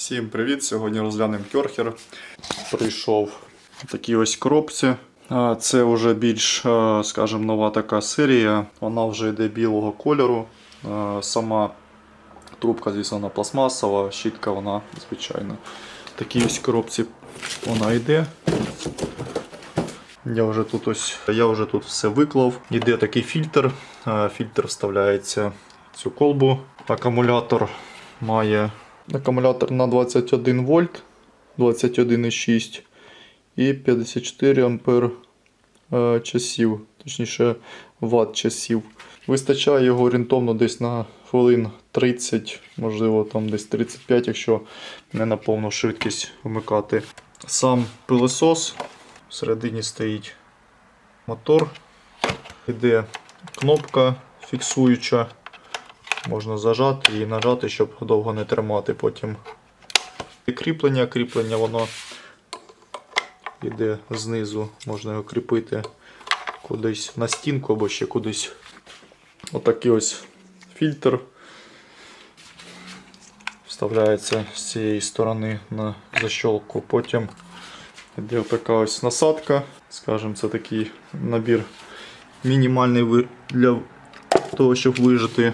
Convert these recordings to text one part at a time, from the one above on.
Всім привіт! Сьогодні розглянемо кьорхер. Прийшов такі ось коробці. Це вже більш, скажімо, нова така серія. Вона вже йде білого кольору. Сама трубка, звісно, вона пластмасова, щітка вона звичайна. Такі ось коробці вона йде. Я вже тут ось я вже тут все виклав. Іде такий фільтр. Фільтр вставляється в цю колбу. Акумулятор має акумулятор на 21 вольт, 21,6 і 54 ампер е, часів, точніше ватт часів. Вистачає його орієнтовно десь на хвилин 30, можливо там десь 35, якщо не на повну швидкість вмикати. Сам пилосос Всередині стоїть мотор, йде кнопка фіксуюча. Можна зажати і нажати, щоб довго не тримати потім. І кріплення, кріплення воно йде знизу, можна його кріпити кудись на стінку або ще кудись. Отакий ось фільтр. Вставляється з цієї сторони на защолку. Потім Йде така ось насадка, скажімо, це такий набір мінімальний для того, щоб вижити.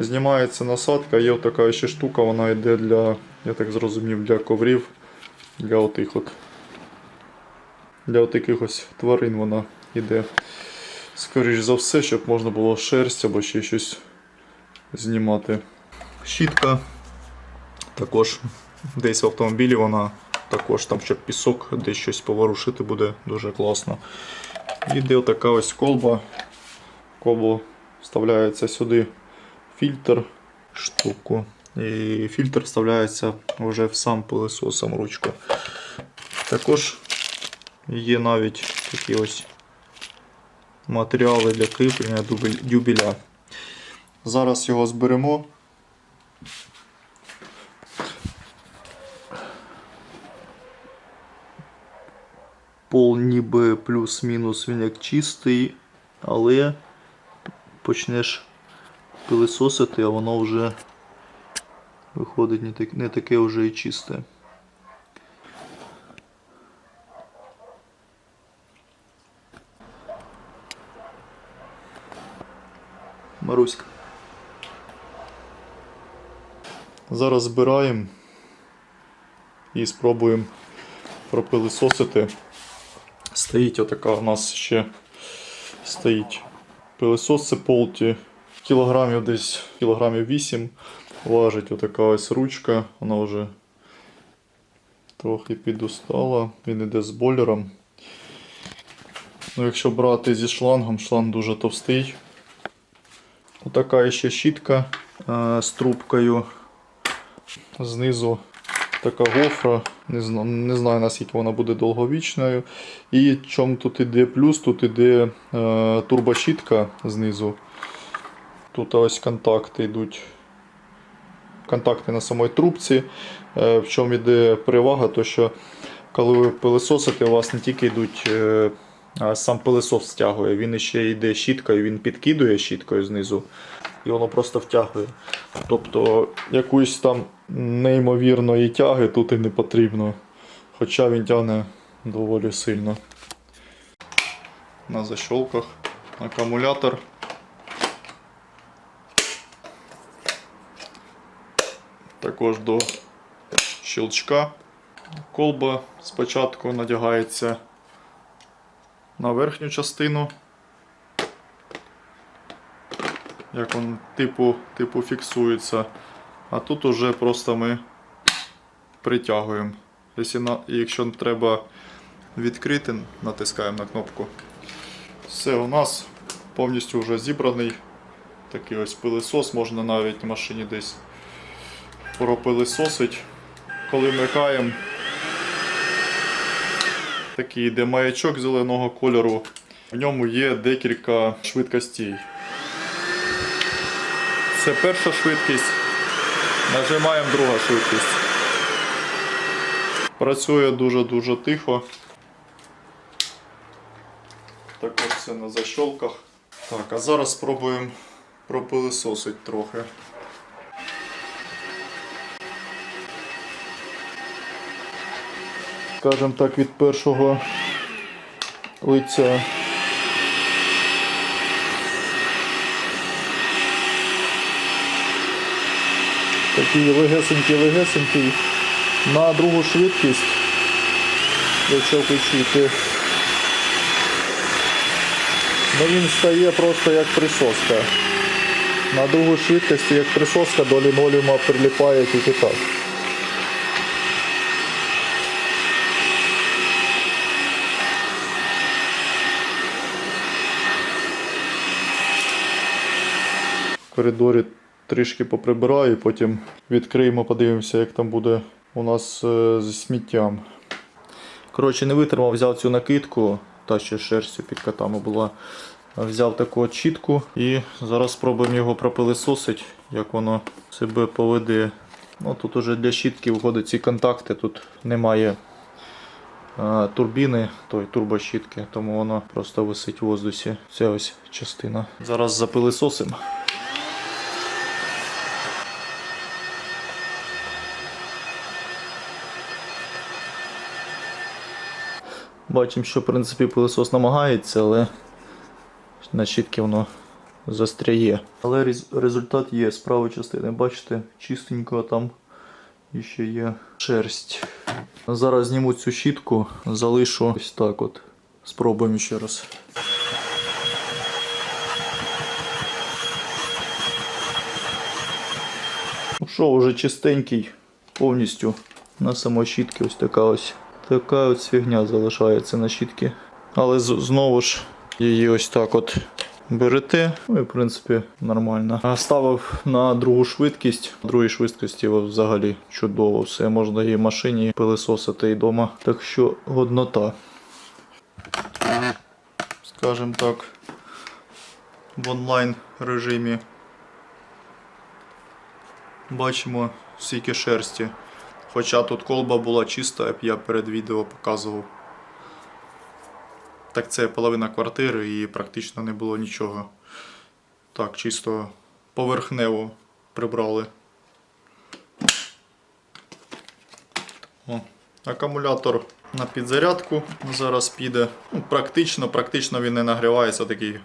Знімається насадка, є така ще штука, вона йде для, я так зрозумів, для коврів, для отих от. Для отаких ось тварин вона йде. Скоріш за все, щоб можна було шерсть або ще щось знімати. Щітка. Також десь в автомобілі вона також там, щоб пісок десь щось поворушити буде дуже класно. Іде отака ось колба. В колбу вставляється сюди фільтр штуку. І фільтр вставляється вже в сам пилосос, сам ручка. Також є навіть такі ось матеріали для кріплення дюбеля. Зараз його зберемо. Пол ніби плюс-мінус він як чистий, але почнеш пилисосити, а воно вже виходить не, так, не таке вже і чисте. Маруська. Зараз збираємо і спробуємо пропилисосити. Стоїть отака у нас ще стоїть пилосос це полті. Кілограмів десь кілограмів 8 важить отака ось ручка, вона вже трохи підустала, він іде з бойлером. Ну, якщо брати зі шлангом, шланг дуже товстий. Отака ще щітка е, з трубкою. Знизу така гофра. Не знаю, не знаю наскільки вона буде довговічною. І чому тут іде плюс, тут іде е, турбощітка знизу. Тут ось контакти йдуть. Контакти на самій трубці. Е, в чому йде перевага, то що коли ви пилисосите, у вас не тільки йдуть. Е, сам пилисос стягує, він ще йде щіткою, він підкидує щіткою знизу і воно просто втягує. Тобто якоїсь там неймовірної тяги тут і не потрібно. Хоча він тягне доволі сильно. На защолках акумулятор. Також до щелчка. Колба спочатку надягається на верхню частину. Як він типу, типу фіксується. А тут уже просто ми притягуємо. Якщо, треба відкрити, натискаємо на кнопку. Все, у нас повністю вже зібраний такий ось пилисос, можна навіть в машині десь пропилисосить. Коли вмикаємо, такий йде маячок зеленого кольору. В ньому є декілька швидкостей. Це перша швидкість. Нажимаємо друга швидкість. Працює дуже-дуже тихо. Також все на защолках. Так, а зараз спробуємо пропилисосити трохи. Скажімо так, від першого лиця. Такий легесенький-легесенький. На другу швидкість, якщо включити, ну він стає просто як присоска. На другу швидкості, як присоска до лінолеума приліпає тільки так. Коридорі трішки поприбираю, потім відкриємо, подивимося, як там буде у нас е, зі сміттям. Коротше, не витримав, взяв цю накидку, та ще з шерстю під котами була. Взяв таку от щітку і зараз спробуємо його пропилисосити, як воно себе поведе. Ну, тут уже для щітки виходять ці контакти, тут немає е, турбіни, той турбощітки, тому воно просто висить в воздусі. Ця ось частина. Зараз запилисосимо. Бачимо, що в принципі пилосос намагається, але на щітки воно застряє. Але рез- результат є з правої частини. Бачите, чистенько там ще є шерсть. Зараз зніму цю щітку, залишу ось так от. Спробуємо ще раз. Ну що, вже чистенький повністю на самой щітки ось така ось. Така ось фігня залишається на щітки. Але знову ж її ось так от берете. Ну і в принципі нормально. Ставив на другу швидкість. На другій швидкості взагалі чудово. Все можна і в машині пилисосити і вдома. Так що годнота. Скажем так. В онлайн режимі. Бачимо стільки шерсті. Хоча тут колба була чиста, як я перед відео показував. Так це половина квартири і практично не було нічого. Так, чисто поверхнево прибрали. О, акумулятор на підзарядку зараз піде. Ну, практично, практично він не нагрівається, такий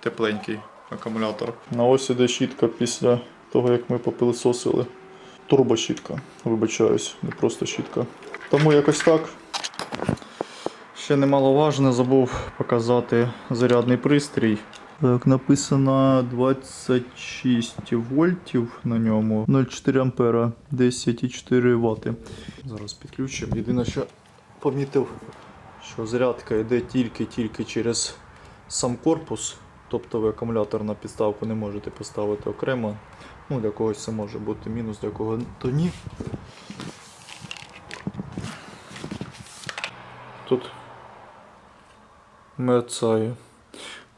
тепленький акумулятор. На ось іде щітка після того, як ми попилисосили. Турбощітка, вибачаюсь, не просто щітка. Тому якось так. Ще немаловажне, забув показати зарядний пристрій. Так, написано 26 вольтів на ньому, 0,4 ампера, 10,4 Вт. Зараз підключимо. Єдине, що помітив, що зарядка йде тільки-тільки через сам корпус. Тобто ви акумулятор на підставку не можете поставити окремо. Ну, для когось це може бути мінус, для кого то ні. Тут мерцає.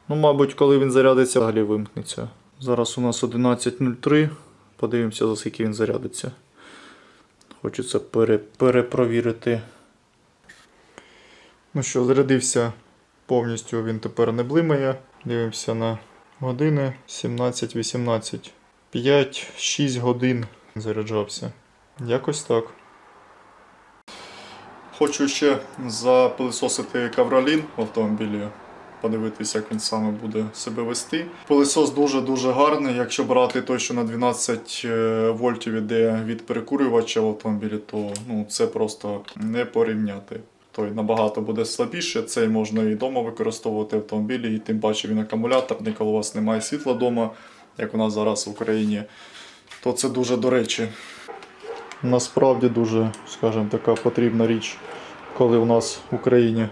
Ну, мабуть, коли він зарядиться, взагалі вимкнеться. Зараз у нас 11.03. Подивимося, за скільки він зарядиться. Хочеться пере, перепровірити. Ну що, зарядився повністю, він тепер не блимає. Дивимося на години 17-18. 5-6 годин заряджався. Якось так. Хочу ще запилисосити кавролін в автомобілі. Подивитися, як він саме буде себе вести. Пилисос дуже-дуже гарний. Якщо брати той, що на 12 е, вольтів іде від перекурювача в автомобілі, то ну, це просто не порівняти. Той набагато буде слабіше. Цей можна і вдома використовувати в автомобілі, і тим паче він акумуляторний, коли у вас немає світла вдома, як у нас зараз в Україні, то це дуже до речі. Насправді дуже, скажімо, така потрібна річ, коли у нас в Україні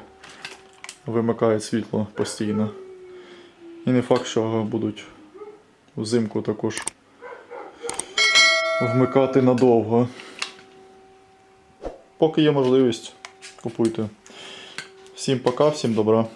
вимикають світло постійно. І не факт, що будуть взимку також вмикати надовго. Поки є можливість, купуйте. Всім пока, всім добра.